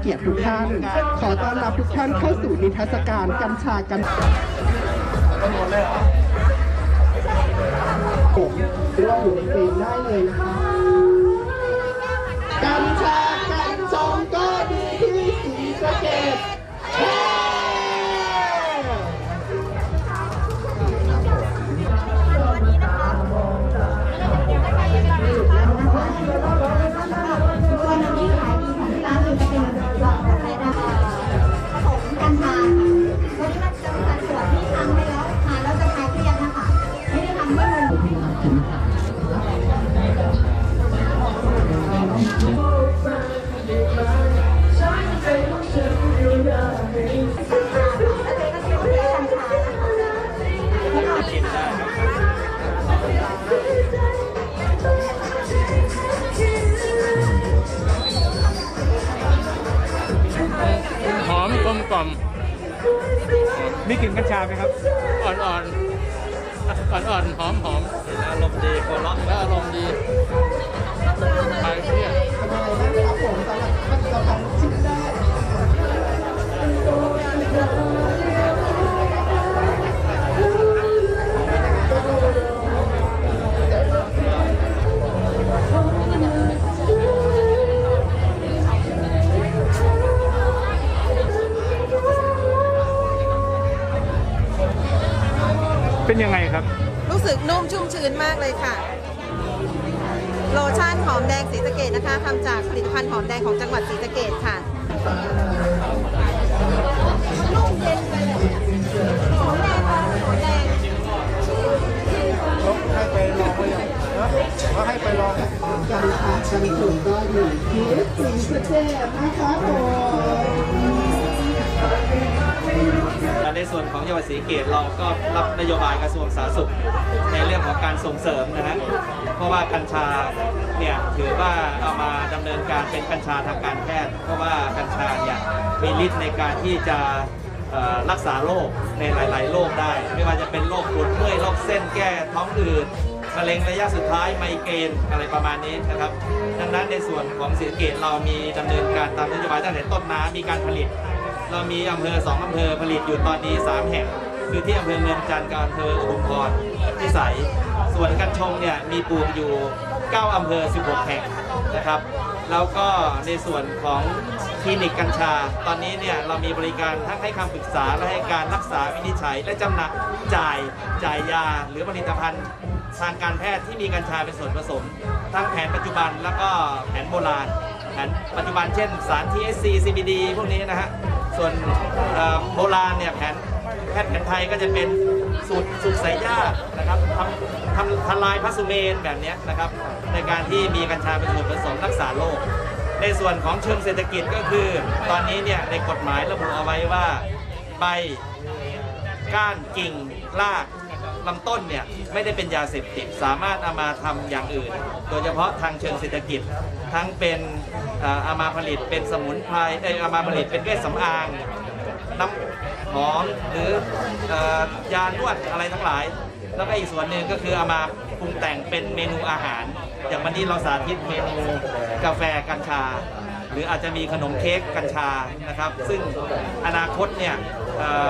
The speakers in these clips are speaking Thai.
เกียรติทุกท่าน ขอต้อนรับทุกท่านเข้าสู่นิทรรศการกัญชากันผมร่วมอยู่ในเฟรมได้เลยนะคะ กินได้หอมกลมกล่อมมีกลิ่นกัญชาไหมครับ อ่อนอ่อนอ่อนอ่อนๆ หอมหอมอารมณ์ดีคนร้อนและอารมณ์ดีคลายเครียด เป็นยังไงครับ รู้สึกนุ่มชุ่มชื้นมากเลยค่ะ โลชั่นหอมแดงสีสะเกดนะคะทำจากผลิตภัณฑ์หอมแดงของจังหวัดศรีสะเกดค่ะกัญชากัญชงก็อยู่ที่สีสะเกดนะคะผม งจังหวัดศรีสะเกตเราก็รับนโยบายกระทรวงสาธารณสุขในเรื่องของการส่งเสริมนะฮะเพราะว่ากัญชาเนี่ยถือว่าเอามาดำเนินการเป็นกัญชาทางการแพทย์ เพราะว่ากัญชาเนี่ยมีฤทธิ์ในการที่จะรักษาโรคในหลาย ๆ โรคได้ ไม่ว่าจะเป็นโรคปวดเมื่อยโรคเส้นแก้ท้องอืดมะเร็งระยะสุดท้ายไมเกรนอะไรประมาณนี้นะครับ ดังนั้นในส่วนของศรีสะเกตเรามีดำเนินการตามนโยบายตั้งแต่ต้นน้ำมีการผลิต เรามีอำเภอสองอำเภอผลิตอยู่ตอนนี้ 3 แห่ง คือที่อำเภอเมืองจันทร์กับอำเภออุทุมพรพิสัย ส่วนกัญชงเนี่ยมีปลูกอยู่ 9 อำเภอ 16 แห่งนะครับ แล้วก็ในส่วนของคลินิกกัญชา ตอนนี้เนี่ยเรามีบริการทั้งให้คำปรึกษาและให้การรักษาวินิจฉัย และจำหน่ายจ่ายจ่ายยา หรือผลิตภัณฑ์ทางการแพทย์ที่มีกัญชาเป็นส่วนผสม ทั้งแผนปัจจุบันแล้วก็แผนโบราณ แผนปัจจุบันเช่นสาร THC CBD พวกนี้นะฮะ ส่วนโบราณเนี่ยแผนแพทย์แผนไทยก็จะเป็นสูตรสูตรสายยานะครับทำทำทลายพัสุเมนแบบนี้นะครับ ในการที่มีกัญชาเป็นส่วนผสมรักษาโรคในส่วนของเชิงเศรษฐกิจก็คือ ตอนนี้เนี่ยในกฎหมายระบุเอาไว้ว่า ใบ ก้านกิ่งราก ลำต้นเนี่ยไม่ได้เป็นยาเสพติดสามารถเอามาทำอย่างอื่น โดยเฉพาะทางเชิงเศรษฐกิจ ทั้งเป็นเอามาผลิตเป็นสมุนไพรเอามาผลิตเป็นเวชสำอางน้ำหอมหรืออยานวดอะไรทั้งหลาย แล้วก็อีกส่วนหนึ่งก็คือเอามาปรุงแต่งเป็นเมนูอาหาร อย่างวันนี้เราสาธิตเมนูกาแฟกัญชา หรืออาจจะมีขนมเค้กกัญชานะครับ ซึ่งอนาคตเนี่ย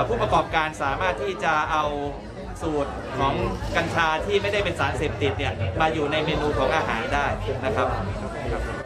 ผู้ประกอบการสามารถที่จะเอา สูตรของกัญชาที่ไม่ได้เป็นสารเสพติดเนี่ยมาอยู่ในเมนูของอาหารได้นะครับ